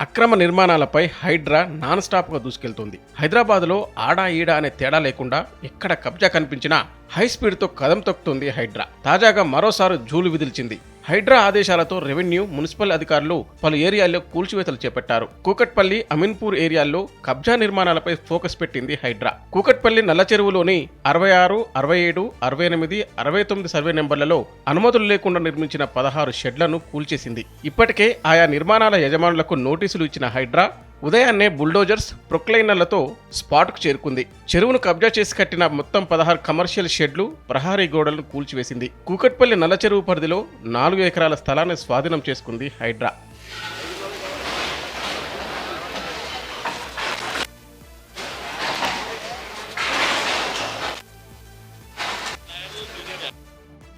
అక్రమ నిర్మాణాలపై హైడ్రా నాన్ స్టాప్గా దూసుకెళ్తోంది. హైదరాబాద్లో ఆడా ఈడా అనే తేడా లేకుండా ఎక్కడ కబ్జా కనిపించినా హై స్పీడ్తో కదం తొక్కుతుంది హైడ్రా. తాజాగా మరోసారి జూలు విదిల్చింది. హైడ్రా ఆదేశాలతో రెవెన్యూ మున్సిపల్ అధికారులు పలు ఏరియాల్లో కూల్చివేతలు చేపట్టారు. కూకట్పల్లి అమీన్పూర్ ఏరియాల్లో కబ్జా నిర్మాణాలపై ఫోకస్ పెట్టింది హైడ్రా. కూకట్పల్లి నల్ల చెరువులోని అరవై ఆరు అరవై ఏడు అరవై ఎనిమిది అరవై తొమ్మిది సర్వే నెంబర్లలో అనుమతులు లేకుండా నిర్మించిన పదహారు షెడ్లను కూల్చేసింది. ఇప్పటికే ఆయా నిర్మాణాల యజమానులకు నోటీసులు ఇచ్చిన హైడ్రా ఉదయాన్నే బుల్డోజర్స్ ప్రొక్లైనర్లతో స్పాట్కు చేరుకుంది. చెరువును కబ్జా చేసి కట్టిన మొత్తం పదహారు కమర్షియల్ షెడ్లు ప్రహారీ గోడలను కూల్చివేసింది. కూకట్పల్లి నల్ల చెరువు పరిధిలో నాలుగు ఎకరాల స్థలాన్ని స్వాధీనం చేసుకుంది హైడ్రా.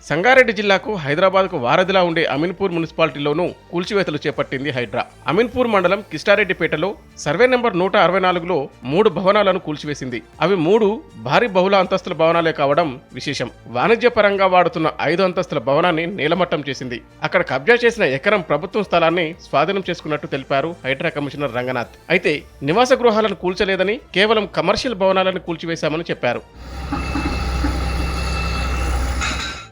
సంగారెడ్డి జిల్లాకు హైదరాబాద్కు వారధిలా ఉండే అమీన్పూర్ మున్సిపాలిటీలోనూ కూల్చివేతలు చేపట్టింది హైడ్రా. అమీన్పూర్ మండలం కిష్టారెడ్డిపేటలో సర్వే నెంబర్ నూట అరవై నాలుగులో మూడు భవనాలను కూల్చివేసింది. అవి మూడు భారీ బహుళ అంతస్తుల భవనాలే కావడం విశేషం. వాణిజ్యపరంగా వాడుతున్న ఐదు అంతస్తుల భవనాన్ని నీలమట్టం చేసింది. అక్కడ కబ్జా చేసిన ఎకరం ప్రభుత్వం స్థలాన్ని స్వాధీనం చేసుకున్నట్టు తెలిపారు హైడ్రా కమిషనర్ రంగనాథ్. అయితే నివాస గృహాలను కూల్చలేదని కేవలం కమర్షియల్ భవనాలను కూల్చివేశామని చెప్పారు.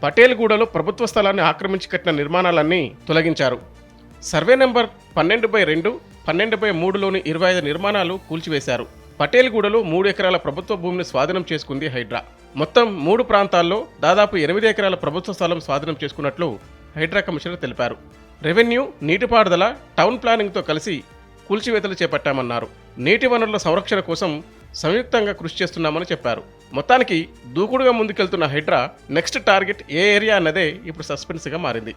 పటేల్గూడలో ప్రభుత్వ స్థలాన్ని ఆక్రమించి కట్టిన నిర్మాణాలన్నీ తొలగించారు. సర్వే నెంబర్ పన్నెండు బై రెండు పన్నెండు బై మూడులోని ఇరవై ఐదు నిర్మాణాలు కూల్చివేశారు. పటేల్గూడలో మూడు ఎకరాల ప్రభుత్వ భూమిని స్వాధీనం చేసుకుంది హైడ్రా. మొత్తం మూడు ప్రాంతాల్లో దాదాపు ఎనిమిది ఎకరాల ప్రభుత్వ స్థలం స్వాధీనం చేసుకున్నట్లు హైడ్రా కమిషనర్ తెలిపారు. రెవెన్యూ నీటిపారుదల టౌన్ ప్లానింగ్తో కలిసి కూల్చివేతలు చేపట్టామన్నారు. నీటి వనరుల సంరక్షణ కోసం సంయుక్తంగా కృషి చేస్తున్నామని చెప్పారు. మొత్తానికి దూకుడుగా ముందుకెళ్తున్న హైడ్రా నెక్స్ట్ టార్గెట్ ఏ ఏరియా అన్నదే ఇప్పుడు సస్పెన్స్గా మారింది.